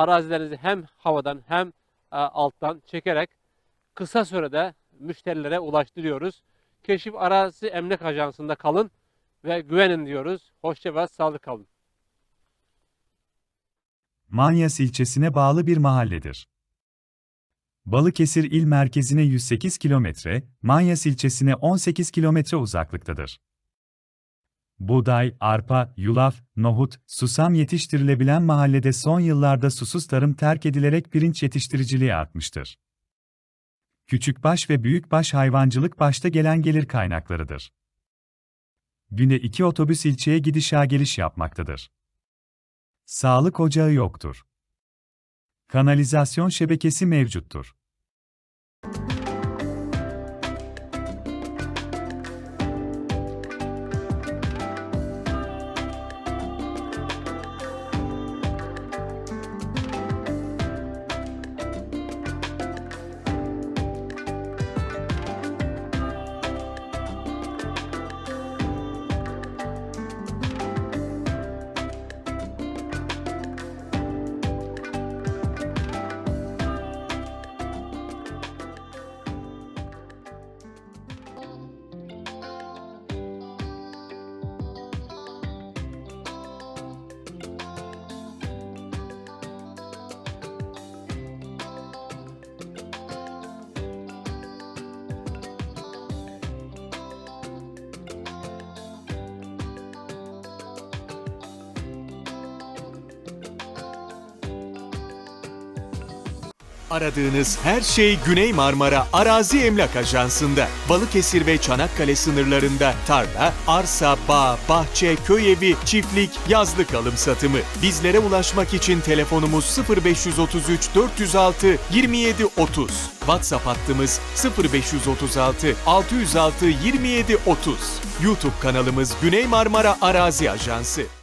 arazilerinizi hem havadan hem e, alttan çekerek kısa sürede müşterilere ulaştırıyoruz. Keşif Arazi Emlak Ajansı'nda kalın ve güvenin diyoruz. Hoşça ve sağlık kalın. Manyas ilçesine bağlı bir mahalledir. Balıkesir il merkezine 108 kilometre, Manyas ilçesine 18 kilometre uzaklıktadır. Buğday, arpa, yulaf, nohut, susam yetiştirilebilen mahallede son yıllarda susuz tarım terk edilerek pirinç yetiştiriciliği artmıştır. Küçükbaş ve büyükbaş hayvancılık başta gelen gelir kaynaklarıdır. Günde iki otobüs ilçeye gidiş geliş yapmaktadır. Sağlık ocağı yoktur. Kanalizasyon şebekesi mevcuttur. Aradığınız her şey Güney Marmara Arazi Emlak Ajansı'nda. Balıkesir ve Çanakkale sınırlarında tarla, arsa, bağ, bahçe, köy evi, çiftlik, yazlık alım satımı. Bizlere ulaşmak için telefonumuz 0533 406 27 30. WhatsApp hattımız 0536 606 27 30. YouTube kanalımız Güney Marmara Arazi Ajansı.